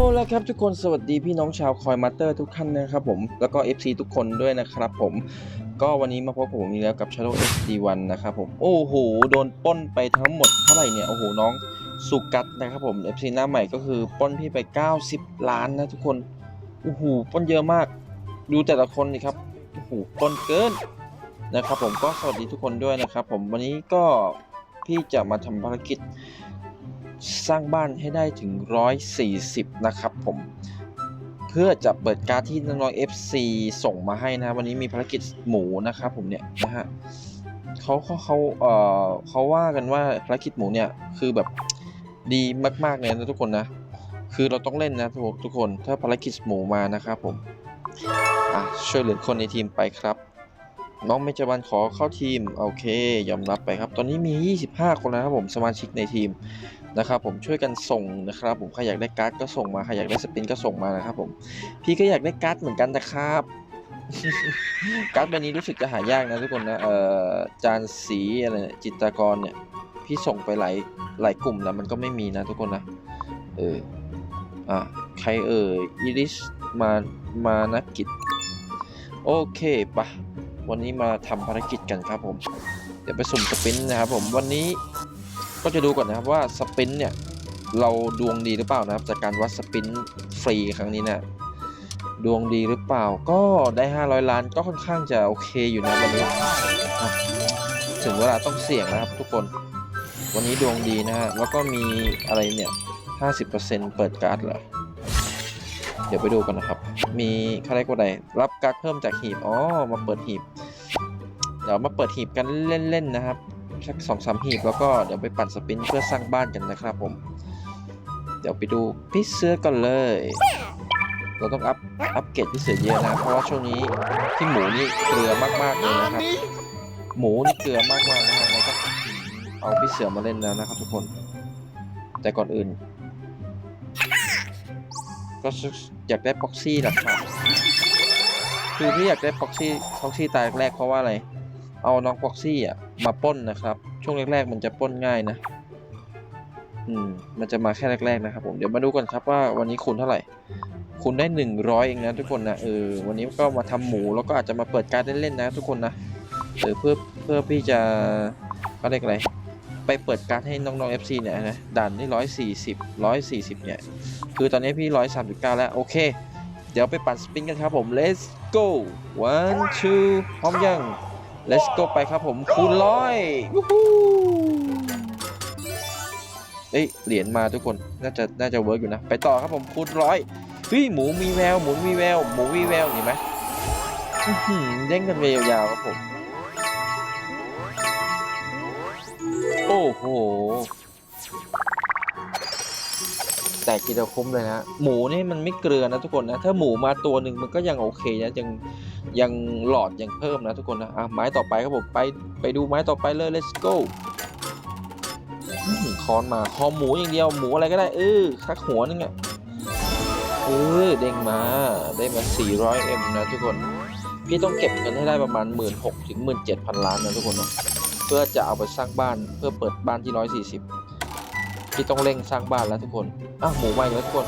แล้วครับทุกคนสวัสดีพี่น้องชาวคอยมาเตอร์ทุกท่านนะครับผมแล้วก็ FC ทุกคนด้วยนะครับผมก็วันนี้มาพบผมอีกแล้วกับ Shadow SD1 นะครับผมโอ้โหโดนป้นไปทั้งหมดเท่าไหร่เนี่ยโอ้โหน้องสุกัดนะครับผม FC หน้าใหม่ก็คือป้นพี่ไป 90 ล้านนะทุกคนโอ้โหป้นเยอะมาก ดูแต่ละคนนี่ครับโอ้โหป้นเกินนะครับผมก็สวัสดีทุกคนด้วยนะครับผมวันนี้ก็พี่จะมาทำภารกิจ สร้างบ้านให้ได้ถึง 140 นะครับผม เพื่อจะเปิดการ์ดที่น้องๆ FC ส่งมาให้นะ วันนี้มีภารกิจหมูนะครับผมเนี่ยนะฮะเขาเขาเขาเอ่อเขาว่ากันว่าภารกิจหมูเนี่ยคือแบบดีมากๆเลยนะทุกคนนะ คือเราต้องเล่นนะทุกทุกคนถ้าภารกิจหมูมานะครับผมอะช่วยเหลือคนในทีมไปครับ น้องเมจวันขอเข้าทีม โอเค ยอมรับไปครับ ตอนนี้มี 25 คนแล้วครับผมสมาชิกในทีม นะครับผมช่วยกันส่งนะครับ ผมใครอยากได้การ์ดก็ส่งมาใครอยากได้สปินก็ส่งมานะครับผมพี่ก็อยากได้การ์ดเหมือนกันนะครับการ์ดใบนี้รู้สึกจะหายากนะทุกคนนะเอ่อจานสีอะไรจิตรกรเนี่ยพี่ส่งไปหลายหลายกลุ่มแล้วมันก็ไม่มีนะทุกคนนะเอออะใครเอ่ยอิริสมามานักกิจโอเคปะวันนี้มาทำภารกิจกันครับผม เดี๋ยวไปสุ่มสปินนะครับผมวันนี้ ก็จะดูก่อนนะครับว่าสปินเนี่ยเราดวงดีหรือเปล่านะครับ จากการวัดสปินฟรีครั้งนี้นะดวงดีหรือเปล่าก็ได้ 500 ล้านก็ค่อนข้างจะโอเคอยู่นะวันนี้ถึงเวลาต้องเสี่ยงนะครับทุกคน วันนี้ดวงดีนะฮะแล้วก็มีอะไรเนี่ย 50%เปิดการ์ดเหรอเดี๋ยวไปดูกันนะครับ มีเขาเรียกว่าอะไรรับการ์ดเพิ่มจากหีบอ๋อมาเปิดหีบ เดี๋ยวมาเปิดหีบกันเล่นๆนะครับ สักสองสามหีบแล้วก็เดี๋ยวไปปั่นสปินเพื่อสร้างบ้านกันนะครับผม เดี๋ยวไปดูพี่เสื้อกันเลย เราต้องอัพอัพเกรดพี่เสือเยอะนะเพราะว่าช่วงนี้ที่หมูนี่เกลือมากๆเลยนะครับ หมูนี่เกลือมากๆนะครับเราต้องเอาพี่เสือมาเล่นแล้วนะครับ ทุกคน แต่ก่อนอื่น ก็อยากได้พ็อกซี่หละครับคือที่อยากได้พ็อกซี่พ็อกซี่ตายแรกเพราะว่าอะไร เอาน้องพ็อกซี่อะ มาป้นนะครับ ช่วงแรก ๆ มันจะป้นง่ายนะ อืม มันจะมาแค่แรก ๆ นะครับ ผมเดี๋ยวมาดูกันครับว่าวันนี้คูณเท่าไหร่คูณได้หนึ่งร้อยเองนะทุกคนนะเออวันนี้ก็มาทำหมูแล้วก็อาจจะมาเปิดการเล่นๆนะ ทุกคนนะเออเพื่อเพื่อพี่จะเขาเรียกอะไรไปเปิดการให้น้องๆ FC เนี่ยนะด่านที่ร้อยสี่สิบร้อยสี่สิบเนี่ย คือตอนนี้พี่ร้อยสามสิบเก้าแล้ว โอเค เดี๋ยวไปปั่นสปินกันครับผม let's go one two พร้อมยัง let's go ไปครับผมคูณร้อยวู้ฮู้เอ้ยเหรียญมาทุกคนน่าจะน่าจะเวิร์กอยู่นะ ไปต่อครับผมคูณร้อยเฮ้ยหมูมีแววหมูมีแววหมูมีแววเห็นไหมอื้อหือเด้งกันไปยาวๆครับผม โอ้โหแต่กินเราคุ้มเลยนะ หมูนี่มันไม่เกลือนะทุกคนนะ ถ้าหมูมาตัวหนึ่งมันก็ยังโอเคนะยัง ยังหลอดยังเพิ่มนะทุกคนนะอะไม้ต่อไปครับผมไปไปดูไม้ต่อไปเลย let's go อื้อหือคอนมาคอหมูอย่างเดียวหมูอะไรก็ได้เออคักหัวนึงอะเออเด้งมาได้มา 400m นะทุกคนพี่ต้องเก็บเงินให้ได้ประมาณ 1 6 0 0 0ถึง17,000ล้านนะทุกคนนะเพื่อจะเอาไปสร้างบ้านเพื่อเปิดบ้านที่140พี่ต้องเร่งสร้างบ้านแล้วทุกคนอะหมูมาอีกแล้วทุกคน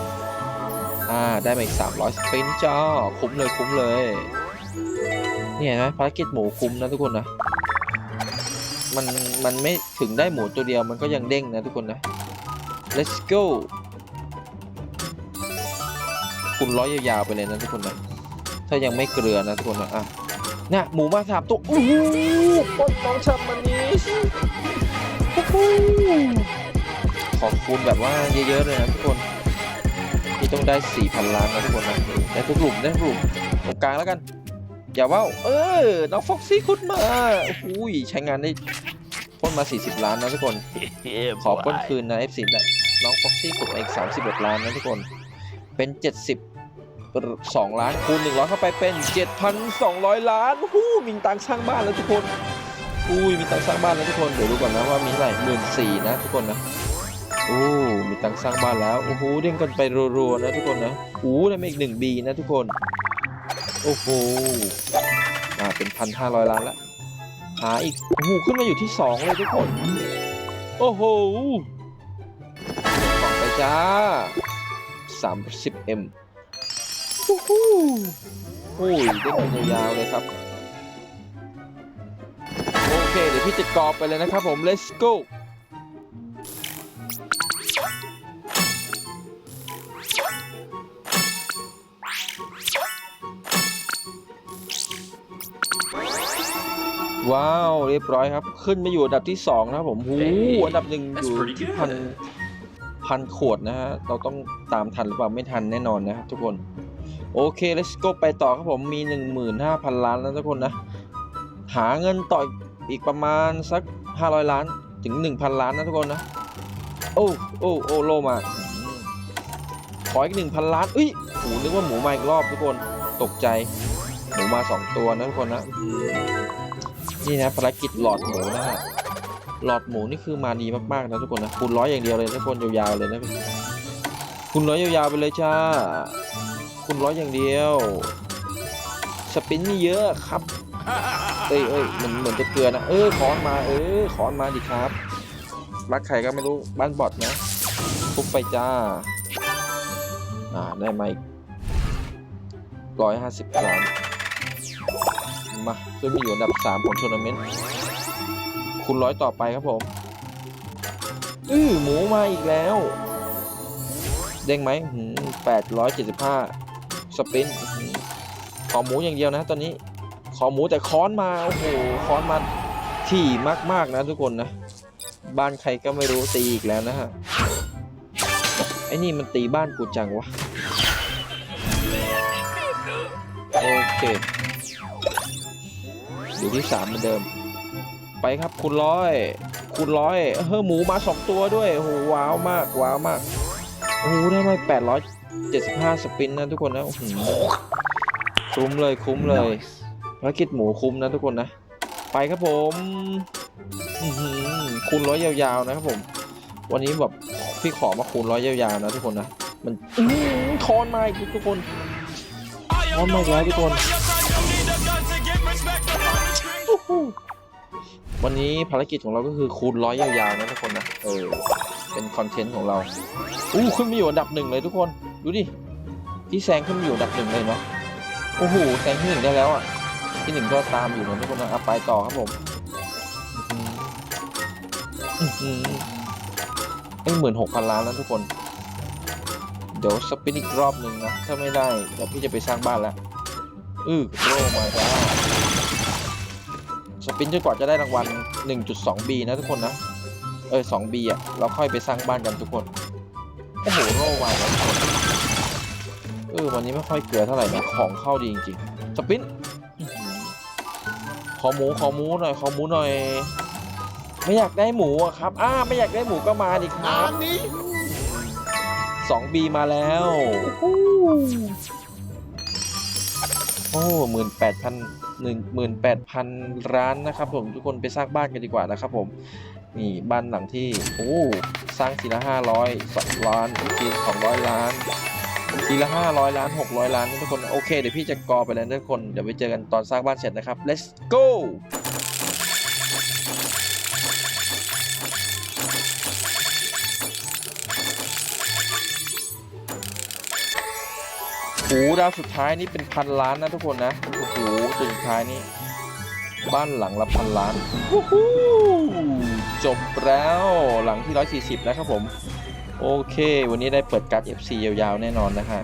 อ่าได้มาอีก300สปินจ้าคุ้มเลยคุ้มเลย เนี่ยเห็นไหมภารกิจหมูคุ้มนะทุกคนนะมันมันไม่ถึงได้หมูตัวเดียวมันก็ยังเด้งนะทุกคนนะ let's go คุณร้อยยาวๆไปเลยนะทุกคนนะถ้ายังไม่เกลือนะทุกคนนะอะเนี่ยหมูมาสามตัวอู้หูปนน้องชมันนี้ขอบคุณแบบว่าเยอะๆเลยนะทุกคนที่ต้องได้4,000ล้านนะทุกคนนะได้ทุกหลุมได้ทุกหลุมตรงกลางแล้วกัน อย่าว่าวเออ น้องฟ็อกซี่คุดมาโอ้โหใช้งานได้ปล้นมา 40 ล้านนะทุกคน ขอปล้นคืนนะ F10 นะน้องฟ็อกซี่ขุดมาอีก 31 ล้านนะทุกคน เป็น 70 2ล้านคูณ100เข้าไปเป็น 7,200 ล้านโอ้โหมีตังค์สร้างบ้านแล้วทุกคน อุ้ย มีตังค์สร้างบ้านแล้วทุกคน เดี๋ยวดูก่อนนะว่ามีเท่าไหร่หมื่นสี่นะทุกคนนะโอ้ มีตังค์สร้างบ้านแล้ว โอ้โห เด้งกันไปรัวๆนะทุกคนนะโอ้ได้มาอีกหนึ่งบีนะทุกคน โอ้โหอ่าเป็นพันห้าร้อยล้านละหาอีกโอ้โหขึ้นมาอยู่ที่สองเลยทุกคน โอ้โหสองไปจ้า 30M ฮู้ฮู้โอ้ยได้เงินยาวๆเลยครับ โอเค เดี๋ยวพี่จะกรอบไปเลยนะครับผม let's go ว้าว เรียบร้อยครับ ขึ้นมาอยู่อันดับที่2นะครับผมหู Hey, อันดับหนึ่ง that's อยู่ pretty ที่ good. พันพันขวดนะฮะ เราต้องตามทันหรือเปล่าไม่ทันแน่นอนนะครับทุกคน โอเค let's go ไปต่อครับผมมี 15,000 ล้านแล้วทุกคนนะ หาเงินต่ออีกประมาณสัก 500 ล้านถึง 1,000 ล้านนะทุกคนนะ โอ้โอ้โอ้โลมาอืมขออีก 1,000 ล้านอุ้ยโหนึกว่าหมูมาอีกรอบทุกคนตกใจหมูมา 2 ตัวนะทุกคนนะอืม นี่นะภารกิจหลอดหมูนะฮะหลอดหมูนี่คือมาดีมากๆนะทุกคนนะคูณร้อยอย่างเดียวเลยนะทุกคนยาวๆเลยนะคูณร้อยยาวๆไปเลยจ้าคูณร้อยอย่างเดียวสปินนี่เยอะครับเอ้ยเอ้ยเหมือนเหมือนจะเกลือนะเออขอนมาเออขอนมาดิครับรักใครก็ไม่รู้บ้านบอดนะทุบไปจ้าอ่าได้มาอีกร้อยห้าสิบล้าม ขึ้นมาอยู่อันดับสามของทัวร์นาเมนต์คุณร้อยต่อไปครับผม อือหมูมาอีกแล้ว เด้งไหมแปดร้อยเจ็ดสิบห้าสปินขอหมูอย่างเดียวนะตอนนี้ ขอหมูแต่ค้อนมา โอ้โห ค้อนมาถี่มากๆนะทุกคนนะ บ้านใครก็ไม่รู้ตีอีกแล้วนะฮะ ไอ้นี่มันตีบ้านกูจังวะ โอเค อยู่ที่สามเหมือนเดิม ไปครับคุณร้อยคุณร้อยเฮ้อหมูมาสองตัวด้วยโอ้โหว้าวมากว้าวมากโอ้โหได้มาแปดร้อยเจ็ดสิบห้าสปินนะทุกคนนะโอ้โหคุ้มเลยคุ้มเลย Nice. ภารกิจหมูคุ้มนะทุกคนนะ ไปครับผมอื้อหือคูณร้อยยาวๆนะครับผม วันนี้แบบพี่ขอมาคูณร้อยยาวๆนะทุกคนนะมันอื้อหือคอนมาอีกทุกคนคอนมาอีกแล้วทุกคนอู้หู วันนี้ภารกิจของเราก็คือคูณร้อยยาวๆนะทุกคนนะเออเป็นคอนเทนต์ของเราอู้ขึ้นมาอยู่อันดับหนึ่งเลยทุกคนดูดิที่แซงขึ้นมาอยู่อันดับหนึ่งเลยเนาะโอ้โหแซงที่หนึ่งได้แล้วอะที่หนึ่งก็ตามอยู่นะทุกคนนะเอาไปต่อครับผมอือหือไอ้หมื่นหกพันล้านแล้วทุกคน เดี๋ยวสปินอีกรอบหนึ่งนะ ถ้าไม่ได้เดี๋ยวพี่จะไปสร้างบ้านแล้วอือโลมาจ้า สปินจนกว่าจะได้รางวัล 1.2B นะทุกคนนะ เออ 2B อะ เราค่อยไปสร้างบ้านกันทุกคน โอ้โหโลมาแล้วทุกคนเออ วันนี้ไม่ค่อยเกลือเท่าไหร่นะของเข้าดีจริงๆ สปินอื้อหือขอหมู ขอหมูหน่อย ขอหมูหน่อย ไม่อยากได้หมูอะครับ อ้า ไม่อยากได้หมูก็มาดิครับสองบีมาแล้ว โอ้หมื่นแปดพันหนึ่งหมื่นแปดพันร้านนะครับผมทุกคนไปสร้างบ้านกันดีกว่านะครับผมนี่บ้านหลังที่โอ้สร้างทีละห้าร้อยสองล้านอีกทีสองร้อยล้านทีละห้าร้อยล้านหกร้อยล้านทุกคนโอเคเดี๋ยวพี่จะกอไปแล้วทุกคนเดี๋ยวไปเจอกันตอนสร้างบ้านเสร็จนะครับ let's go ดาวสุดท้ายนี่เป็นพันล้านนะทุกคนนะโอ้โหตัวสุดท้ายนี่บ้านหลังละพันล้านวู้ฮู้จบแล้วหลังที่ 140นะครับผม โอเค วันนี้ได้เปิดการ์ด FC ยาวๆ แน่นอนนะฮะ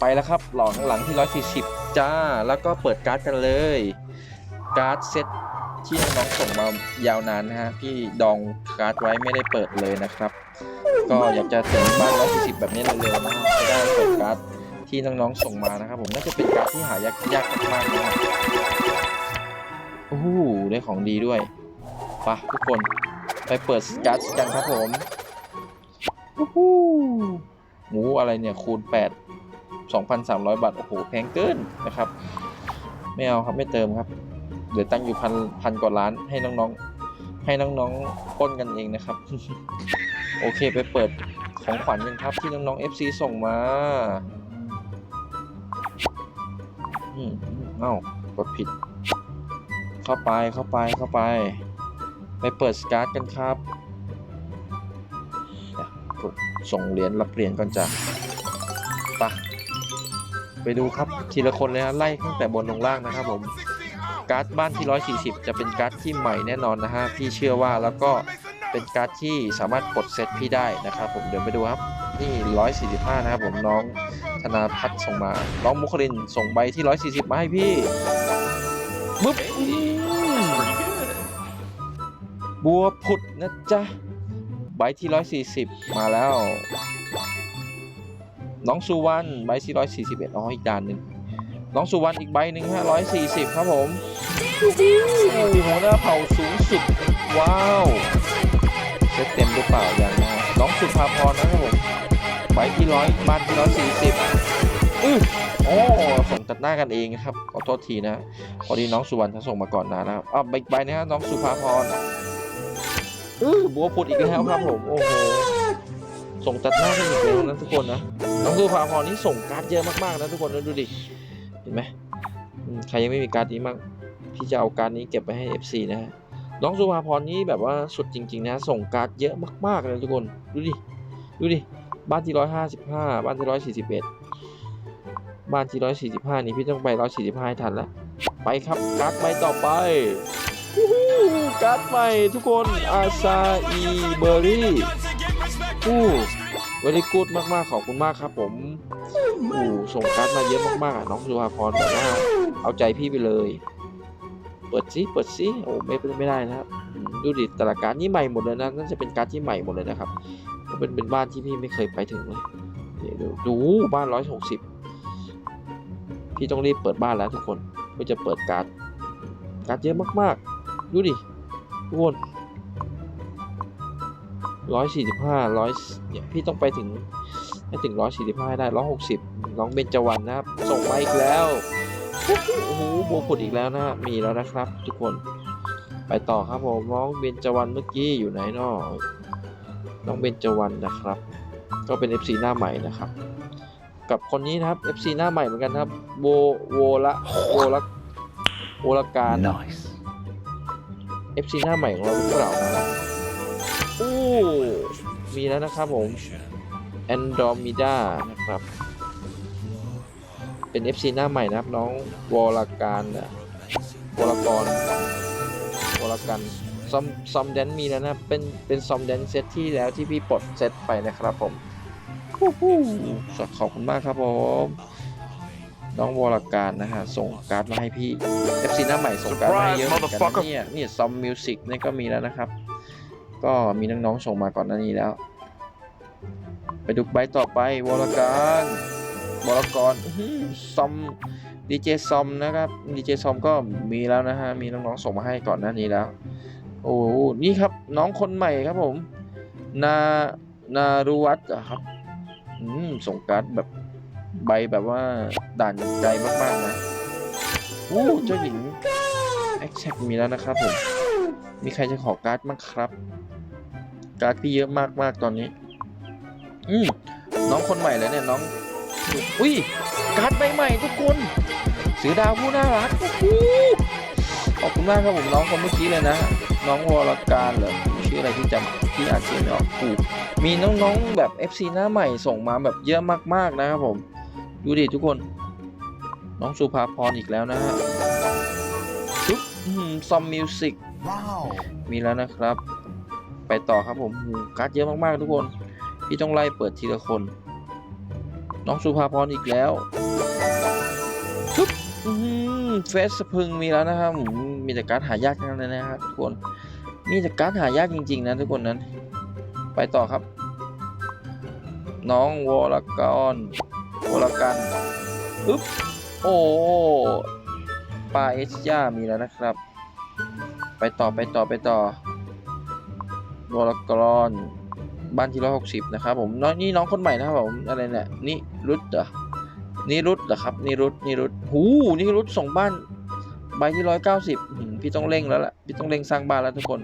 ไปแล้วครับหลังหลังที่ 140 จ้า แล้วก็เปิดการ์ดกันเลย การ์ดเซตที่น้องๆส่งมายาวนานนะฮะพี่ดองการ์ดไว้ไม่ได้เปิดเลยนะครับ ก็อยากจะถึงบ้าน 140 แบบนี้เร็วๆนะจะได้เปิดการ์ด ที่น้องๆส่งมานะครับผมน่าจะเป็นการที่หายากยากมากๆนะฮะโอ้โหได้ของดีด้วยไปะทุกคนไปเปิดการ์ดกันครับผมวู้ฮู้หมูอะไรเนี่ยคูณ 8 2,300 บาท โอ้โห แพงเกินนะครับ ไม่เอาครับไม่เติมครับเหลือตั้งอยู่พันพันกว่าล้านให้น้องๆ ให้น้องๆป้นกันเองนะครับ โอเคไปเปิดของขวัญกันครับที่น้องๆ FC ส่งมา อืมเอ้ากดผิด เข้าไปเข้าไปเข้าไป ไปเปิดสการ์ดกันครับกดส่งเหรียญรับเหรียญก่อนจ้ะปะไปดูครับทีละคนเลยนะไล่ตั้งแต่บนลงล่างนะครับผมการ์ดบ้านที่ 140 จะเป็นการ์ดที่ใหม่แน่นอนนะฮะพี่เชื่อว่าแล้วก็เป็นการ์ดที่สามารถกดเซตพี่ได้นะครับผมเดี๋ยวไปดูครับนี่ 145 นะครับผมน้อง ธนาพัฒน์ส่งมา น้องมุคลินส่งใบที่ 140 มาให้พี่มึ๊บอืมบัวผุดนะจ๊ะ ใบที่ 140 มาแล้ว น้องสุวรรณใบที่ 141 อ๋อ อีกด่านหนึ่งน้องสุวรรณอีกใบหนึ่งฮะ140 ครับผมโอ้โหหัวหน้าเผ่าสูงสุด ว้าวเซตเต็มหรือเปล่ายังนะฮะน้องสุภาพรนะครับผม ใบที่ร้อยบ้านที่ร้อยสี่สิบอื้อโอ้ส่งตัดหน้ากันเองครับขอโทษทีนะพอดีน้องสุวรรณเขาส่งมาก่อนนานะครับอ้าวใบใบนะฮะน้องสุภาพรอื้อบัวพุดอีกแล้วครับผมโอ้โหส่งตัดหน้ากันอีกแล้วนะทุกคนนะน้องสุภาพรนี่ส่งการ์ดเยอะมากๆนะทุกคนนะดูดิเห็นไหมใครยังไม่มีการ์ดนี้บ้งพี่จะเอาการ์ดนี้เก็บไปให้ FC นะฮะน้องสุภาพรนี่แบบว่าสุดจริง ๆ นะ ส่งการ์ดเยอะมากๆเลยทุกคน ดูดิ ดูดิ บ้านที่155บ้านที่141บ้านที่145นี่พี่ต้องไป145ให้ทันแล้วไปครับการ์ดใบต่อไปการ์ดใหม่ทุกคนอาซาอีเบอร์รี่อู้เวลีกูดมากๆขอบคุณมากครับผมอู้ส่งการ์ดมาเยอะมากๆน้องสุภาพรแบบว่าเอาใจพี่ไปเลย เปิดซิเปิดซิโอ้ไม่ไม่ได้นะครับ ดูดิแต่ละการดนี่ใหม่หมดเลยนะน่าจะเป็นการดที่ใหม่หมดเลยนะครับ ก็เป็นเป็นบ้านที่พี่ไม่เคยไปถึงเลยเดี๋ยวดูดูบ้านร้อยหกสิบพี่ต้องรีบเปิดบ้านแล้วทุกคนเพื่อจะเปิดการ์ดการ์ดเยอะมากๆ ดูดิทุกคนร้อยสี่สิบห้าร้อยเนี่ยพี่ต้องไปถึงให้ถึงร้อยสี่สิบห้าได้ร้อยหกสิบน้องเบญจวรรณนะครับ ส่งมาอีกแล้วโอ้โหโบวผุดอีกแล้วนะมีแล้วนะครับ ทุกคนไปต่อครับผมน้องเบญจวรรณเมื่อกี้อยู่ไหนเนาะ น้องเบญจวรรณนะครับ ก็เป็น FC หน้าใหม่นะครับ กับคนนี้นะครับ FC หน้าใหม่เหมือนกันครับโบโวละโวละโวละการ Nice. FC หน้าใหม่ของเราหรือเปล่านะอู้มีแล้วนะครับผม Andromeda นะครับ เป็น FC หน้าใหม่นะครับ น้องวรการนะวรกรวรกัน ซอมซอมแดนมีแล้วนะครับเป็นเป็นซอมแดนเซตที่แล้วที่พี่ปลดเซตไปนะครับผมฮู้ฮู้ขอบคุณมากครับผมน้องวรการนะฮะ ส่งการ์ดมาให้พี่ FC หน้าใหม่ส่งการ์ดมาให้เยอะเหมือนกันนะเนี่ยนี่ซอมมิวสิกนี่ก็มีแล้วนะครับ ก็มีน้องๆส่งมาก่อนหน้านี้แล้ว ไปดูใบต่อไปวรการวรกรอื้อหือซอมดีเจซอมนะครับดีเจซอมก็มีแล้วนะฮะ มีน้องๆส่งมาให้ก่อนหน้านี้แล้ว โอ้โหนี่ครับน้องคนใหม่ครับผม นานารุวัตอะครับอืมส่งการ์ดแบบใบแบบว่าด่านใจมากๆนะโอ้เจ้าหญิงแอคแชกมีแล้วนะครับผม มีใครจะขอการ์ดบ้งครับ การ์ดพี่เยอะมากๆตอนนี้ อืมน้องคนใหม่แล้วเนี่ยน้อง อุ้ยการ์ดใบใหม่ทุกคนสือดาวผู้น่ารักโอ้โหขอบคุณมากครับผมน้องคนเมื่อกี้เลยนะ น้องวรการเหรอชื่ออะไรที่จำที่อ่านชื่อไม่ออกกูมีน้องๆแบบ FC หน้าใหม่ส่งมาแบบเยอะมากๆนะครับผม ดูดิทุกคน น้องสุภาพรอีกแล้วนะฮะชุดซอมมิวสิก Wow. มีแล้วนะครับ ไปต่อครับผมหูการ์ดเยอะมากๆทุกคน พี่ต้องไล่เปิดทีละคน น้องสุภาพรอีกแล้วปึ๊บอื้อหือ เฟสสพึงมีแล้วนะครับผมมีแต่การ์ดหายากทั้งนั้นเลยนะครับทุกคนมีแต่การ์ดหายากจริง ๆ นะทุกคนนั้น ไปต่อครับ น้องวรกรวรกันปึ๊บโอ้ปลาเอชย่ามีแล้วนะครับ ไปต่อไปต่อไปต่อวรกรบ้านที่ร้อยหกสิบนะครับผมน้องนี่น้องคนใหม่นะครับผมอะไรเนี่ยนี่รุดเหรอ นี่รุดเหรอครับนี่รุดนี่รุดหูนี่รุดส่งบ้านใบที่ร้อยเก้าสิบพี่ต้องเร่งแล้วล่ะพี่ต้องเร่งสร้างบ้านแล้วทุกคน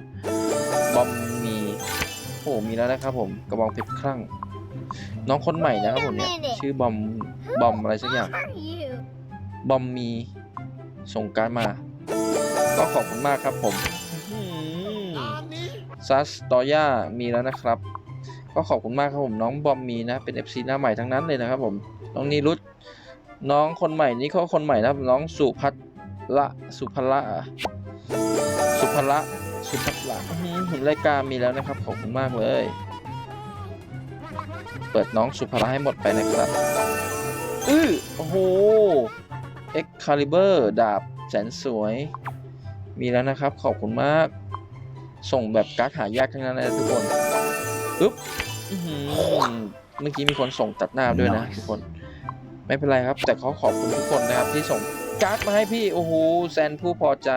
บอมมีโอ้มีแล้วนะครับผมกระบองเพชรคลั่ง น้องคนใหม่นะครับผมเนี่ยชื่อบอมบอมอะไรสักอย่าง are you? บอมมีส่งการดมา ก็ขอบคุณมากครับผมซัสตอย่ามีแล้วนะครับข ก็ขอบคุณมากครับผมน้องบอมมีนะเป็น FC หน้าใหม่ทั้งนั้นเลยนะครับผมน้องนิรุตน้องคนใหม่นี่เขาคนใหม่นะน้องสุพัฒละสุภละสุภละสุภัละอื้อหือเห็นรายการมีแล้วนะครับขอบคุณมากเลย เปิดน้องสุภละให้หมดไปนะครับอื้อโอ้โห Excalibur ดาบแสนสวย มีแล้วนะครับขอบคุณมาก ส่งแบบการ์ดหายากทั้งนั้นเลยทุกคนปึ๊บ เมื่อกี้มีคนส่งตัดหน้าด้วยนะ Nice ทุกคน ไม่เป็นไรครับ แต่ขอขอบคุณทุกคนนะครับ ที่ส่งการ์ดมาให้พี่ โอ้โหแซนผู้พอใจ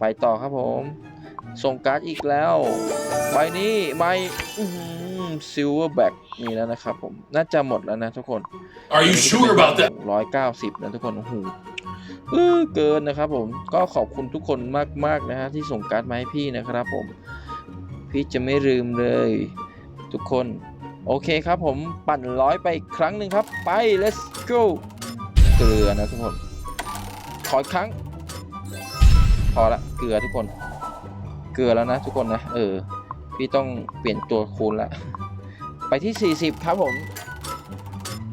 ไปต่อครับผม ส่งการ์ดอีกแล้ว ใบนี้ใบซิลเวอร์แบ็กมีแล้วนะครับผม น่าจะหมดแล้วนะทุกคน Are you sure about that? ร้อยเก้าสิบนะทุกคน โอ้โหเออเกินนะครับผม ก็ขอบคุณทุกคนมากๆนะฮะที่ส่งการ์ดมาให้พี่นะครับผม พี่จะไม่ลืมเลย ทุกคน โอเคครับผมปั่นร้อยไปอีกครั้งหนึ่งครับ ไป let's go เกลือนะทุกคน ขออีกครั้ง พอละเกลือทุกคน เกลือแล้วนะทุกคนนะ เออ พี่ต้องเปลี่ยนตัวคูณละ ไปที่ 40 ครับผม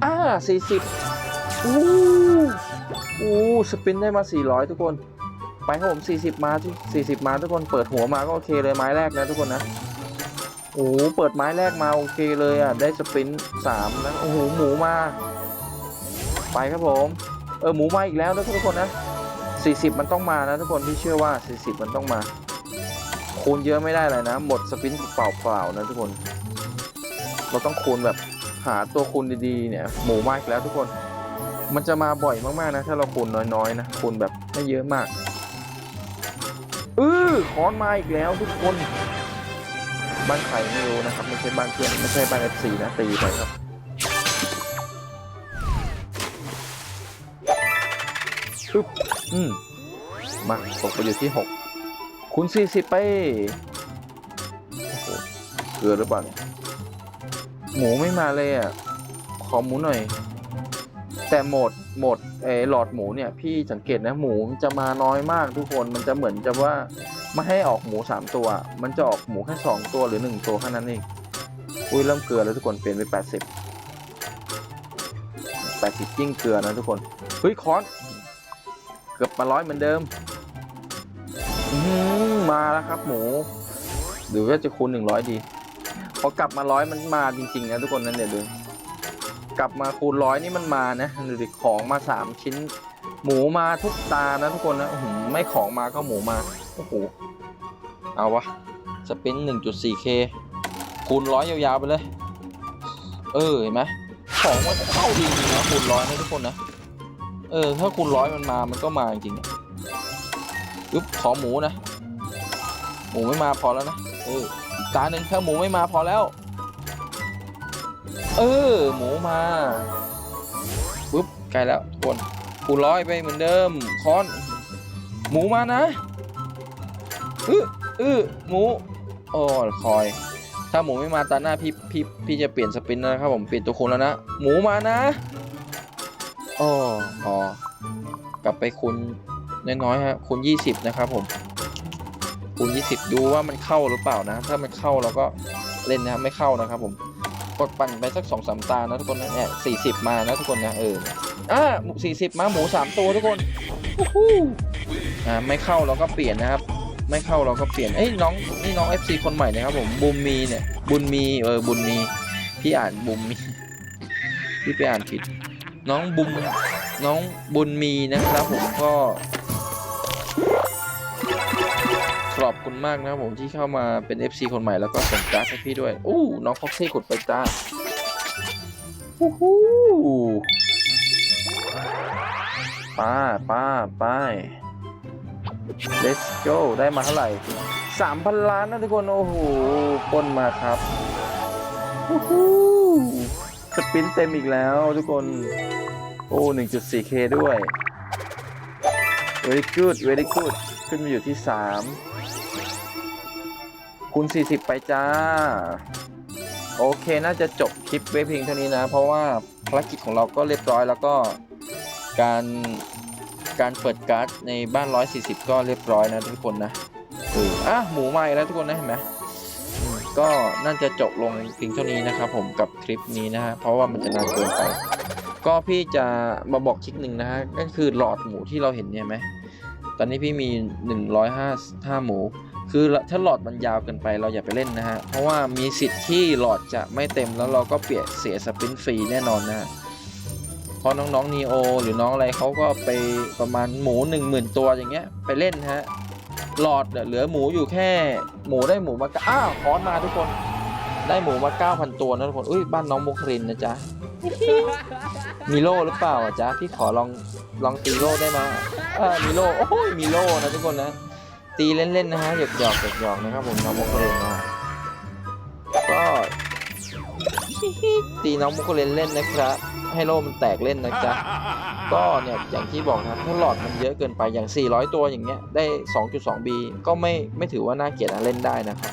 อ่า 40 อู้อู้สปินได้มา 400 ทุกคน ไปครับผม 40 มาที่40 มาทุกคน เปิดหัวมาก็โอเคเลยไม้แรกนะทุกคนนะ โอ้โหเปิดไม้แรกมาโอเคเลยอะ ได้สปรินสามนะ โอ้โห หมูมา ไปครับผม เออ หมูมาอีกแล้วนะทุกคนนะ40มันต้องมานะทุกคนที่เชื่อว่า40มันต้องมา คูณเยอะไม่ได้เลยนะ หมดสปินต์เปล่าๆนะทุกคน เราต้องคูณแบบหาตัวคูณดีๆเนี่ย หมูมาอีกแล้วทุกคน มันจะมาบ่อยมากๆนะ ถ้าเราคูณน้อยๆนะคูณแบบไม่เยอะมากเออคอนมาอีกแล้วทุกคน บ้านใครไม่รู้นะครับ ไม่ใช่บ้านเพื่อนไม่ใช่บ้านเอฟซีนะตีไปครับปึ๊บอืมมาตกไปอยู่ที่หกคูณสี่สิบไปโอ้โหเกลือหรือเปล่าเนี่ยหมูไม่มาเลยอะ ขอหมูหน่อย แต่โหมดโหมดเอหลอดหมูเนี่ย พี่สังเกตนะหมูจะมาน้อยมากทุกคนมันจะเหมือนจะว่า ไม่ให้ออกหมูสามตัว มันจะออกหมูแค่สองตัวหรือหนึ่งตัวแค่นั้นเองอุ้ยเริ่มเกลือแล้วทุกคนเปลี่ยนไปแปดสิบแปดสิบยิ่งเกลือนะทุกคนเฮ้ยคอนเกือบมาร้อยเหมือนเดิมมาแล้วครับหมูหรือว่าจะคูณหนึ่งร้อยดีพอกลับมาร้อยมันมาจริงๆนะทุกคนนั่นเดี๋ยวดูกลับมาคูณร้อยนี่มันมานะดูดิของมาสามชิ้น หมูมาทุกตานะทุกคนนะไม่ของมาก็หมูมา โอ้โห เอาวะ สปิน 1.4k คูณร้อยยาวๆ ไปเลย เออ เห็นไหมของมันเข้าดีจริงนะ คูณร้อยนะทุกคนนะ เออ ถ้าคูณร้อยมันมา มันก็มาจริงๆอะปึ๊บขอหมูนะ หมูไม่มาพอแล้วนะ เอออีกตาหนึ่งถ้าหมูไม่มาพอแล้ว เออ หมูมาปึ๊บ ใกล้แล้วทุกคน คูณร้อยไปเหมือนเดิม คอน หมูมานะ อื้ออื้อหมูโอ้คอย ถ้าหมูไม่มาตาหน้าพี่พี่พี่จะเปลี่ยนสปินนะครับผมเปลี่ยนตัวคูณแล้วนะ หมูมานะโอ้พอกลับไปคูณน้อยๆฮะคูณ20นะครับผมคูณ20ดูว่ามันเข้าหรือเปล่านะ ถ้ามันเข้าเราก็เล่นนะครับไม่เข้านะครับผมกดปั่นไปสักสองสามตานะทุกคนนะเนี่ยสี่สิบมานะทุกคนนะเอออ่าสี่สิบมาหมูสามตัวทุกคนวู้ฮู้อ่าไม่เข้าเราก็เปลี่ยนนะครับ ไม่เข้าเราก็เปลี่ยน เอ้ยน้องนี่น้อง FC คนใหม่นะครับผมบุมมีเนี่ย บุญมีเออบุญมีพี่อ่านบุมมีพี่ไปอ่านผิด น้องบุมน้องบุญมีนะครับผมก็ขอบคุณมากนะครับผมที่เข้ามาเป็น FC คนใหม่แล้วก็ส่งการ์ดให้พี่ด้วยอู้น้องฟ็อกซี่กดไปจ้าฮู้ฮู้ป้าป้าป้า let's go ได้มาเท่าไหร่สามพันล้านนะทุกคน โอ้โหป้นมาครับฮู้ฮู้สปินเต็มอีกแล้วทุกคน โอ้ 1.4k ด้วย very good very good ขึ้นมาอยู่ที่ 3 คูณ 40 ไปจ้า โอเค น่าจะจบคลิปไว้เพียงเท่านี้นะ เพราะว่าภารกิจของเราก็เรียบร้อยแล้วก็การ การเปิดการ์ดในบ้าน 140 ก็เรียบร้อยนะทุกคนนะเอออะหมูมาอีกแล้วทุกคนนะเห็นไหมก็น่าจะจบลงเพียงเท่านี้นะครับผมกับคลิปนี้นะฮะเพราะว่ามันจะนานเกินไป ก็พี่จะมาบอกทริกหนึ่งนะฮะก็คือหลอดหมูที่เราเห็นเนี่ยไหมตอนนี้พี่มี 105 5หมู คือถ้าหลอดมันยาวเกินไปเราอย่าไปเล่นนะฮะ เพราะว่ามีสิทธิ์ที่หลอดจะไม่เต็มแล้วเราก็เปียนเสียสปินฟรีแน่นอนนะฮะ ราะน้องๆนีโอหรือน้องอะไรเขาก็ไปประมาณหมู 10,000 ตัวอย่างเงี้ยไปเล่นฮะหลอดเนี่ยเหลือหมูอยู่แค่หมูได้หมูมาอ้าวคอนมาทุกคนได้หมูมา 9,000 ตัวนะทุกคนอุ้ยบ้านน้องมุครินนะจ๊ะมีโล่หรือเปล่าอะจ๊ะพี่ขอลองลองตีโล่ได้ไหมเออมีโล่โอ้ยมีโล่นะทุกคนนะตีเล่นๆนะฮะหยอกหยอกๆหยอกนะครับผมน้องมุกเรนนะฮะก็ตีน้องมุกเรนเล่นนะครับ ให้โล่มันแตกเล่นนะจ๊ะ ก็เนี่ยอย่างที่บอกนะครับถ้าหลอดมันเยอะเกินไปอย่าง 400 ตัวอย่างเงี้ยได้ 2.2B ก็ไม่ไม่ถือว่าน่าเกลียดนะเล่นได้นะครับ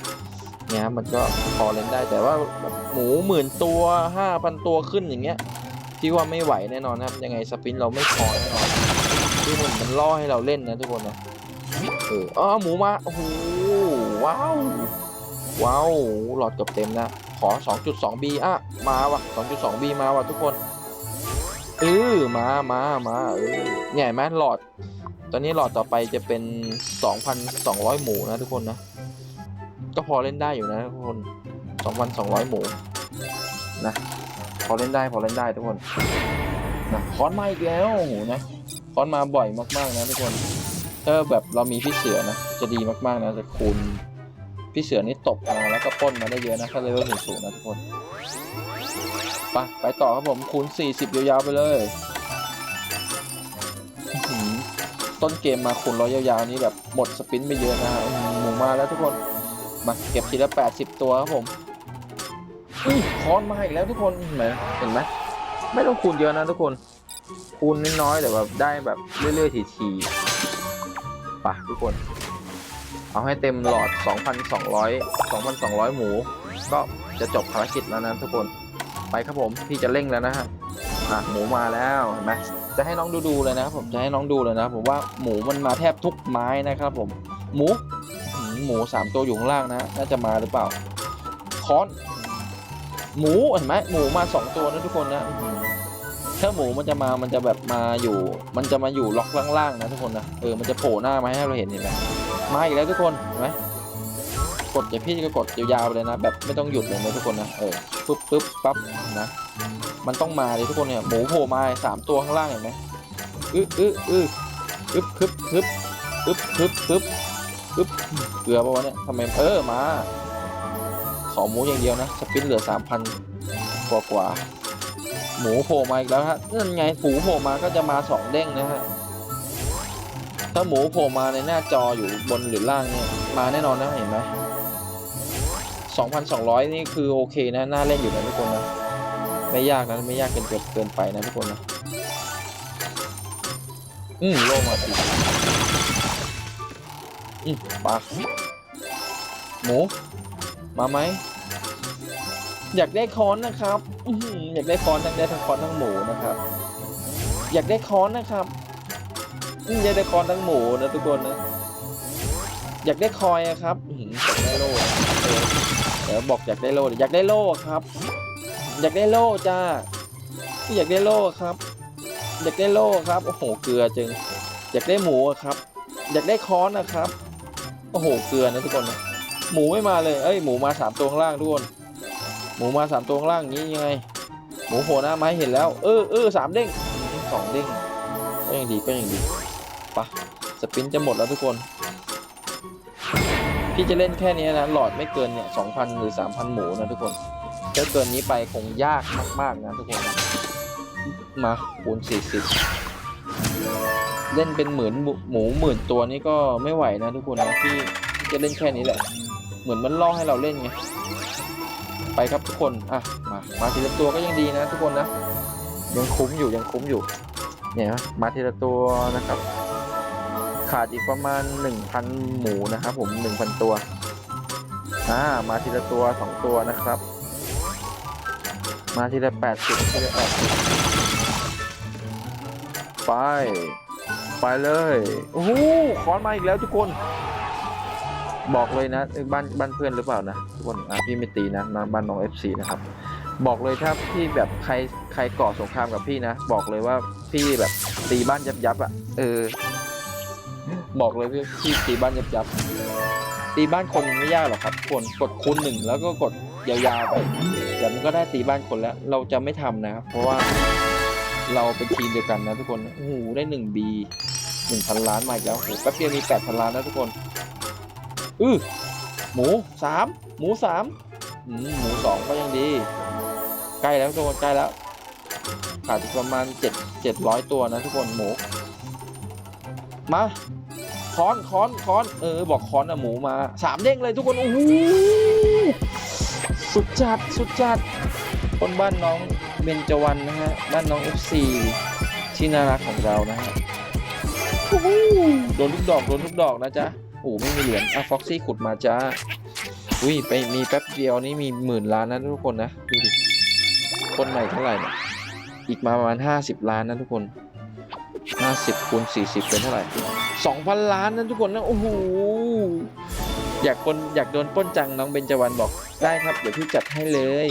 เนี่ยครับมันก็พอเล่นได้แต่ว่าแบบหมูหมื่นตัว 5,000 ตัวขึ้นอย่างเงี้ยพี่ว่าไม่ไหวแน่นอนนะครับยังไงสปินเราไม่พอแน่นอนที่มันมันล่อให้เราเล่นนะทุกคนนะเอออ๋อหมูมาโอ้โหว้าวว้าวหลอดเกือบเต็มนะขอ 2.2B อะ มาว่ะ 2.2B มาว่ะทุกคน เออมามามาเออเนี่ยเห็นไหมหลอด ตอนนี้หลอดต่อไปจะเป็น2,200หมูนะทุกคนนะ ก็พอเล่นได้อยู่นะทุกคน2,200หมูนะพอเล่นได้พอเล่นได้ทุกคนนะคอนมาอีกแล้วโอ้โหนะคอนมาบ่อยมากๆนะทุกคนถ้าแบบเรามีพี่เสือนะจะดีมากๆนะจะคูณพี่เสือนี่ตบมาแล้วก็ปล้นมาได้เยอะนะถ้าเลเวลสูงๆนะทุกคน ไปไปต่อครับผมคูณ 40 ยาวๆไปเลย ต้นเกมมาคูณร้อยยาวๆนี้แบบหมดสปินไปเยอะนะฮะหมูมาแล้วทุกคน มาเก็บทีละ 80 ตัวครับผมอุ้ยคอนมาอีกแล้วทุกคนเห็นไหมเห็นไหมไม่ต้องคูณเยอะนะทุกคน คูณน้อยๆแต่แบบได้แบบเรื่อยๆทีๆไปะทุกคน เอาให้เต็มหลอด 2,200 2,200 หมู ก็จะจบภารกิจแล้วนะทุกคน ไปครับผมพี่จะเร่งแล้วนะฮะอะหมูมาแล้วเห็นไหมจะให้น้องดูดูเลยนะครับผมจะให้น้องดูเลยนะผมว่าหมูมันมาแทบทุกไม้นะครับผมหมูหมูสามตัวอยู่ข้างล่างนะน่าจะมาหรือเปล่าค้อนหมูเห็นไหมหมูมาสองตัวนะทุกคนนะถ้าหมูมันจะมามันจะแบบมาอยู่ มันจะมาอยู่ล็อกล่างๆนะทุกคนนะเออมันจะโผล่หน้ามาให้เราเห็นเห็นไหมมาอีกแล้วทุกคนเห็นไหม กดอย่างพี่ก็กดยาวๆไปเลยนะ แบบไม่ต้องหยุดเลยนะทุกคนนะ เออปึ๊บปึ๊บปั๊บนะ มันต้องมาเลยทุกคนเนี่ยหมูโผล่มาสามตัวข้างล่างเห็นไหมอึ๊อึ๊อึ๊อึ๊บคึบคึบอึ๊บคึบคึบอึ๊บเกลือปะวะเนี่ยทำไมเออมาขอหมูอย่างเดียวนะ สปินเหลือสามพันกว่ากว่าหมูโผล่มาอีกแล้วฮะนั่นไงหมูโผล่มาก็จะมาสองเด้งนะฮะถ้าหมูโผล่มาในหน้าจออยู่บนหรือล่างเนี่ยมาแน่นอนนะเห็นไหม 2,200 นี่คือโอเคนะ น่าเล่นอยู่นะทุกคนนะ ไม่ยากนะ ไม่ยากเกินเกินไปนะทุกคนนะ อืมโลมาสิอืมปลาหมู มาไหม อยากได้ค้อนนะครับอือหือยากได้ค้อนทั้งได้ทั้งค้อนทั้งหมูนะครับ อยากได้ค้อนนะครับอืมอยากได้ค้อนทั้งหมูนะทุกคนนะ อยากได้คอยอะครับอือหืออยากได้โล่ เดี๋ยวบอกอยากได้โล่อยากได้โล่ครับ อยากได้โล่จ้าอยากได้โล่ครับ อยากได้โล่ครับโอ้โหเกลือจึง อยากได้หมูครับ อยากได้ค้อนนะครับโอ้โหเกลือนะทุกคนหมูไม่มาเลยเอ้ยหมูมาสามตัวข้างล่างทุกคนหมูมาสามตัวข้างล่างอย่างนี้ยังไง หมูโผล่หน้าไมาให้เห็นแล้ว เออเออสามเด้งสองเด้งก็ยังดีก็ยังดีปะสปินจะหมดแล้วทุกคน พี่จะเล่นแค่นี้นะ หลอดไม่เกินเนี่ยสองพันหรือสามพันหมูนะทุกคนถ้าเกินนี้ไปคงยากมากๆนะทุกคนนะมาคูณสี่สิบเล่นเป็นหมื่นหมูหมูหมื่นตัวนี้ก็ไม่ไหวนะทุกคนนะพี่จะเล่นแค่นี้แหละ เหมือนมันล่อให้เราเล่นไงไปครับทุกคนอะมามาทีละตัวก็ยังดีนะทุกคนนะยังคุ้มอยู่ยังคุ้มอยู่เนี่ยมาทีละตัวนะครับ ขาดอีกประมาณ 1,000 หมูนะครับผม 1,000 ตัว อ่า มาทีละตัว 2 ตัวนะครับ มาทีละ 80 ทีละ 80 ไป ไปเลย โอ้โหคอนมาอีกแล้วทุกคน บอกเลยนะ บ้านบ้านเพื่อนหรือเปล่านะ ทุกคน อะพี่ไม่ตีนะมาบ้านน้อง FC นะครับ บอกเลยถ้าพี่แบบใครใครก่อสงครามกับพี่นะ บอกเลยว่าพี่แบบตีบ้านยับยับๆอะ เออ บอกเลยพี่พี่ตีบ้านยับยับตีบ้านคนไม่ยากหรอกครับคนกดคูณหนึ่งแล้วก็กดยาวๆไปเดี๋ยวมันก็ได้ตีบ้านคนแล้ว เราจะไม่ทำนะครับ เพราะว่าเราเป็นทีมเดียวกันนะทุกคนโอ้โหได้หนึ่งบีหนึ่งพันล้านมาแล้วโอ้โหแป๊บเดียวมีแปดพันล้านนะทุกคนอือหมูสามหมูสามหมูสองก็ยังดี ใกล้แล้วทุกคนใกล้แล้วขาดประมาณเจ็ดเจ็ดร้อยตัวนะทุกคนหมู มาค้อนค้อนค้อนเออ บอกค้อนอะหมูมาสามเด้งเลยทุกคนโอ้โหสุดจัดสุดจัดคนบ้านน้องเบญจวรรณนะฮะบ้านน้อง FC ที่น่ารักของเรานะฮะโอ้โหโดนทุกดอกโดนทุกดอกนะจ๊ะโอ้โหไม่มีเหรียญอะฟ็อกซี่ขุดมาจ้าอุ้ยไปมีแป๊บเดียวนี่มีหมื่นล้านนะทุกคนนะดูดิคนใหม่เท่าไหร่เนี่ยอีกมาประมาณ 50 ล้านนะทุกคน 50คูณ40 เป็นเท่าไหร่ 2,000 ล้านนะทุกคนนะโอ้โหอยากคนอยากโดนป้นจังน้องเบญจวรรณบอกได้ครับ เดี๋ยวพี่จัดให้เลย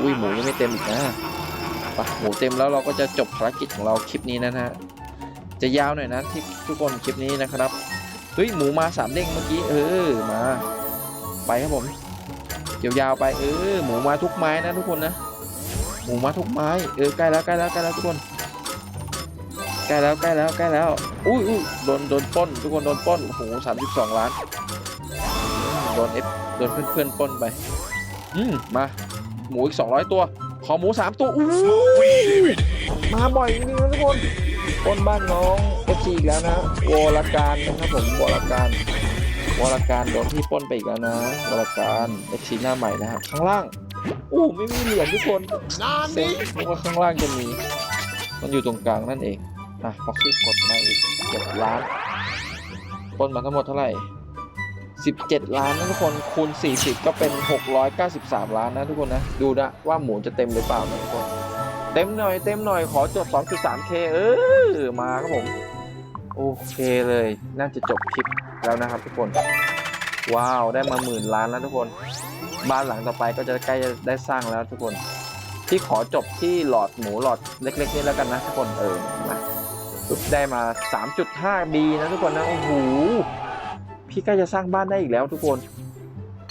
อุ้ยหมูยังไม่เต็มอีกนะไปะหมูเต็มแล้วเราก็จะจบภารกิจของเราคลิปนี้นะฮะจะยาวหน่อยนะที่ทุกคนคลิปนี้นะครับเฮ้ยหมูมาสามเด้งเมื่อกี้เออมา ไปครับผมยาวๆไปเออหมูมาทุกไม้นะทุกคนนะ หมูมาทุกไม้เออใกล้แล้วใกล้แล้วใกล้แล้วทุกคน ใกล้แล้วใกล้แล้วใกล้แล้ว อุ้ยอุ้ยโดนโดนปล้น ทุกคนโดนปล้นโอ้โหสามสิบสองล้านโดนเอฟโดนเพื่อนเพื่อนๆปล้นไป อืมมา หมูอีกสองร้อยตัว ขอหมูสามตัวอู้มาบ่อยจริงๆนะทุกคนปล้นบ้านน้องเอฟซีอีกแล้วนะวรการนะครับผมวรการวรการโดนที่ปล้นไปอีกแล้วนะวรการเอฟซีหน้าใหม่นะครับข้างล่างอู้ไม่มีเหรียญทุกคนเซ็งนึกว่าข้างล่างจะมี มันอยู่ตรงกลางนั่นเอง อะฟ็อกซี่กดมาอีกเจ็ดล้านปนมาทั้งหมดเท่าไหร่สิบเจ็ดล้านนะทุกคนคูณสี่สิบก็เป็นหกร้อยเก้าสิบสามล้านนะทุกคนนะ ดูนะว่าหมูจะเต็มหรือเปล่านะทุกคน เต็มหน่อยเต็มหน่อยขอจบ 2.3k เออมาครับผม โอเคเลย น่าจะจบคลิปแล้วนะครับทุกคน ว้าวได้มาหมื่นล้านแล้วทุกคน บ้านหลังต่อไปก็จะใกล้จะได้สร้างแล้วทุกคน ที่ขอจบที่หลอดหมูหลอดเล็ก ๆ นี่แล้วกันนะทุกคนเออมา ปุ๊บได้มา 3.5 B นะทุกคนนะ โอ้โห พี่ใกล้จะสร้างบ้านได้อีกแล้วทุกคน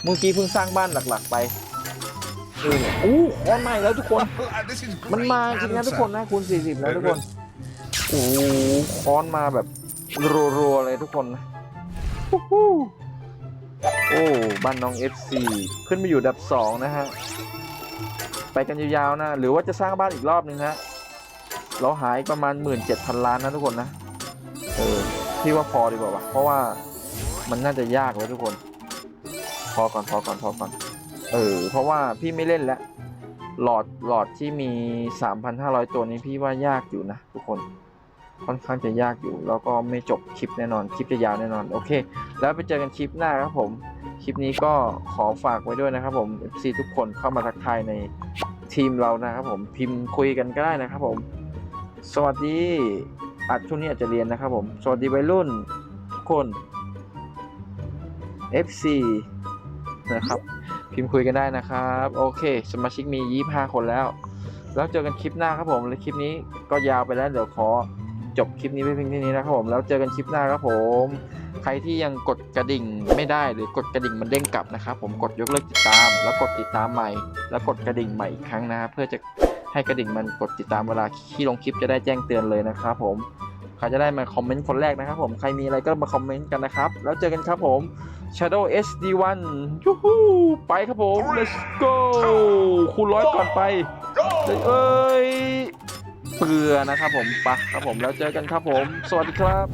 เมื่อกี้เพิ่งสร้างบ้านหลักๆไปเออเนี่ยอู้คอนใหม่แล้วทุกคน มันมาจริงนะทุกคนนะคูณ40นะทุกคน โอ้โหคอนมาแบบรัวๆเลยทุกคนนะโอ้บ้านน้อง FC ขึ้นมาอยู่ดับสองนะฮะ ไปกันยาวๆนะ หรือว่าจะสร้างบ้านอีกรอบนึงฮะ เราหายประมาณ 17,000 ล้านนะทุกคนนะ เออพี่ว่าพอดีกว่าวะเพราะว่ามันน่าจะยากแล้วทุกคน พอก่อนพอก่อนพอก่อน เออ เพราะว่าพี่ไม่เล่นแล้ว หลอดหลอดที่มี 3,500 ตัวนี้พี่ว่ายากอยู่นะทุกคน ค่อนข้างจะยากอยู่ แล้วก็ไม่จบคลิปแน่นอน คลิปจะยาวแน่นอน โอเค แล้วไปเจอกันคลิปหน้าครับผม คลิปนี้ก็ขอฝากไว้ด้วยนะครับผม FC ทุกคนเข้ามาทักทายในทีมเรานะครับผมพิมพ์คุยกันก็ได้นะครับผม สวัสดีอาจช่วงนี้อาจจะเรียนนะครับผม สวัสดีวัยรุ่นทุกคน FC นะครับ พิมพ์คุยกันได้นะครับ โอเค สมาชิกมี 25 คนแล้ว แล้วเจอกันคลิปหน้าครับผม และคลิปนี้ก็ยาวไปแล้ว เดี๋ยวขอจบคลิปนี้ไว้เพียงเท่านี้นะครับผม แล้วเจอกันคลิปหน้าครับผม ใครที่ยังกดกระดิ่งไม่ได้หรือกดกระดิ่งมันเด้งกลับนะครับผม กดยกเลิกติดตาม แล้วกดติดตามใหม่ แล้วกดกระดิ่งใหม่อีกครั้งนะครับเพื่อจะ ให้กระดิ่งมันกดติดตามเวลาที่ลงคลิปจะได้แจ้งเตือนเลยนะครับผมใครจะได้มาคอมเมนต์คนแรกนะครับผมใครมีอะไรก็มาคอมเมนต์กันนะครับ แล้วเจอกันครับผม Shadow SD1 ยูฮูไปครับผม let's go คูณร้อยก่อนไปเลยเอ้ยเปลือนะครับผมไปะครับผมแล้วเจอกันครับผม สวัสดีครับ